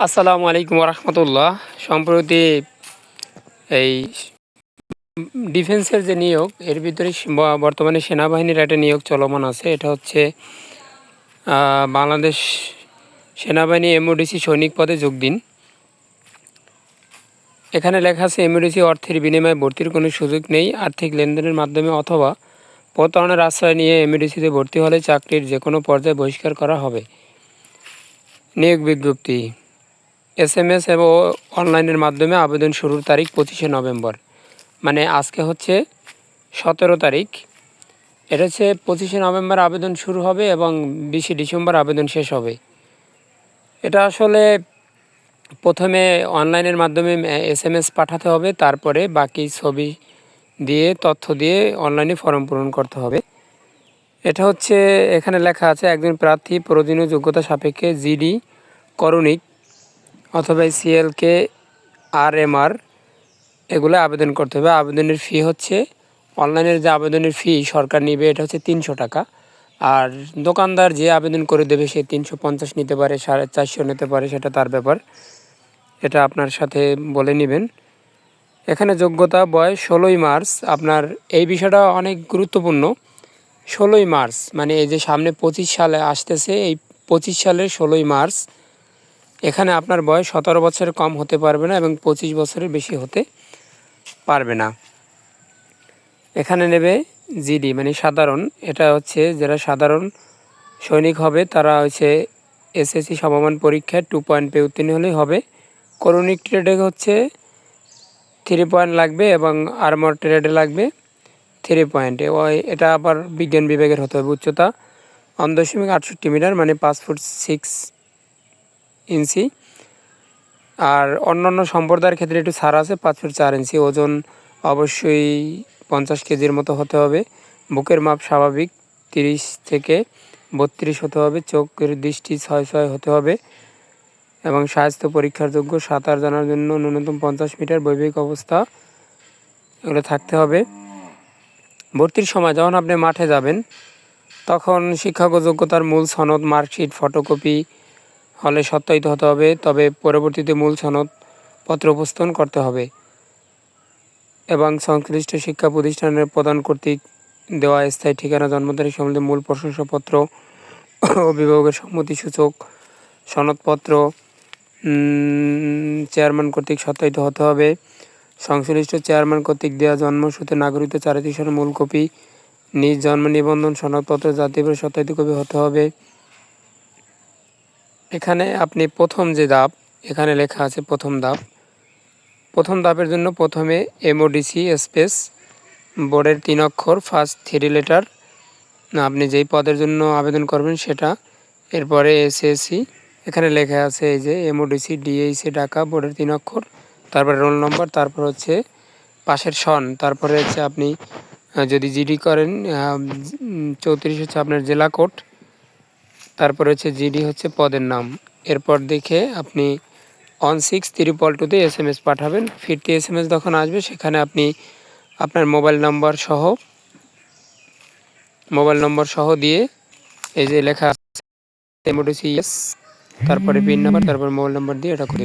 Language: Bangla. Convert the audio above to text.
আসসালামু আলাইকুম রহমতুল্লাহ সম্প্রতি এই ডিফেন্সের যে নিয়োগ, এর ভিতরে বর্তমানে সেনাবাহিনীর একটা নিয়োগ চলমান আছে। এটা হচ্ছে বাংলাদেশ সেনাবাহিনী এমওডিসি সৈনিক পদে যোগ দিন। এখানে লেখা আছে, এমওডিসি অর্থের বিনিময়ে ভর্তির কোনো সুযোগ নেই। আর্থিক লেনদেনের মাধ্যমে অথবা প্রতারণার আশ্রয় নিয়ে এমওডিসিতে ভর্তি হলে চাকরির যে কোনো পর্যায়ে বহিষ্কার করা হবে। নিয়োগ বিজ্ঞপ্তি। এস এম এস এবং অনলাইনের মাধ্যমে আবেদন শুরুর তারিখ পঁচিশে নভেম্বর। মানে আজকে হচ্ছে সতেরো তারিখ। এটা হচ্ছে পঁচিশে নভেম্বর আবেদন শুরু হবে এবং বিশে ডিসেম্বর আবেদন শেষ হবে। এটা আসলে প্রথমে অনলাইনের মাধ্যমে এস এম এস পাঠাতে হবে, তারপরে বাকি ছবি দিয়ে, তথ্য দিয়ে অনলাইনে ফর্ম পূরণ করতে হবে। এটা হচ্ছে এখানে লেখা আছে, একজন প্রার্থী প্রয়োজনীয় যোগ্যতা সাপেক্ষে জিডি করণিক অথবা সিএলকে আর এম আর এগুলো আবেদন করতে হবে। আবেদনের ফি হচ্ছে, অনলাইনের যে আবেদনের ফি সরকার নিবে, এটা হচ্ছে তিনশো টাকা। আর দোকানদার যে আবেদন করে দেবে, সে তিনশো পঞ্চাশ নিতে পারে, সাড়ে চারশো নিতে পারে, সেটা তার ব্যাপার। এটা আপনার সাথে বলে নেবেন। এখানে যোগ্যতা, বয়স ষোলোই মার্চ। আপনার এই বিষয়টা অনেক গুরুত্বপূর্ণ। ষোলোই মার্চ মানে এই যে সামনে পঁচিশ সালে আসতেছে, এই পঁচিশ সালের ষোলোই মার্চ এখানে আপনার বয়স সতেরো বছরের কম হতে পারবে না এবং পঁচিশ বছরের বেশি হতে পারবে না। এখানে নেবে জিডি মানে সাধারণ। এটা হচ্ছে যারা সাধারণ সৈনিক হবে, তারা হচ্ছে এসএসসি সমমান পরীক্ষায় টু পয়েন্ট পেয়ে উত্তীর্ণ হলেই হবে। করণিক ট্রেডে হচ্ছে থ্রি পয়েন্ট লাগবে এবং আর্মর ট্রেডে লাগবে থ্রি পয়েন্টে এটা আবার বিজ্ঞান বিভাগের হতে হবে উচ্চতা। ওয়ান দশমিক আটষট্টি মিটার মানে পাঁচ ফুট সিক্স ইঞ্চি। আর অন্যান্য সম্প্রদায়ের ক্ষেত্রে একটু ছাড় আছে, পাঁচ ফুট চার ইঞ্চি। ওজন অবশ্যই পঞ্চাশ কেজির মতো হতে হবে। বুকের মাপ স্বাভাবিক, তিরিশ থেকে বত্রিশ হতে হবে। চোখের দৃষ্টি ছয় ছয় হতে হবে। এবং স্বাস্থ্য পরীক্ষার যোগ্য সাঁতার জানার জন্য ন্যূনতম পঞ্চাশ মিটার বৈবাহিক অবস্থা এগুলো থাকতে হবে। ভর্তির সময় যখন আপনি মাঠে যাবেন, তখন শিক্ষাগত যোগ্যতার মূল সনদ, মার্কশিট, ফটোকপি হলে সত্যায়িত হতে হবে, তবে পরবর্তীতে মূল সনদ পত্র উপস্থাপন করতে হবে এবং সংশ্লিষ্ট শিক্ষা প্রতিষ্ঠানের প্রদান কর্তৃক দেওয়া স্থায়ী ঠিকানা, জন্ম তারিখ সম্বন্ধে মূল প্রশংসাপত্র অভিভাবকের সম্মতিসূচক সনদপত্র চেয়ারম্যান কর্তৃক সত্যায়িত হতে হবে। সংশ্লিষ্ট চেয়ারম্যান কর্তৃক দেওয়া জন্মসূত্রে নাগরিকত্ব চারিত্রিক মূল কপি, নিজ জন্ম নিবন্ধন সনদপত্র জাতীয় সত্যায়িত কপি হতে হবে। এখানে আপনি প্রথম যে ধাপ এখানে লেখা আছে প্রথম ধাপ প্রথম ধাপের জন্য প্রথমে এমওডিসি স্পেস, বোর্ডের তিন অক্ষর ফার্স্ট থ্রি লেটার আপনি যেই পদের জন্য আবেদন করবেন সেটা। এরপরে এসএসসি এখানে লেখা আছে এই যে এমওডিসি ডিএইসি ঢাকা, বোর্ডের তিন অক্ষর। তারপরে রোল নম্বর, তারপর হচ্ছে পাশের সন। তারপরে হচ্ছে আপনি যদি জিডি করেন চৌত্রিশ হচ্ছে আপনার জেলা কোড। তারপরে হচ্ছে জিডি হচ্ছে পদের নাম এরপর দেখে আপনি অন সিক্স ত্রিপল টুতে এস এম এস পাঠাবেন ফিরতি এস এম এস যখন আসবে, সেখানে আপনি আপনার মোবাইল নম্বর সহ মোবাইল নম্বর সহ দিয়ে এই যে লেখা এমওডিসি ইয়েস তারপরে পিন নাম্বার তারপর মোবাইল নম্বর দিয়ে এটা করে।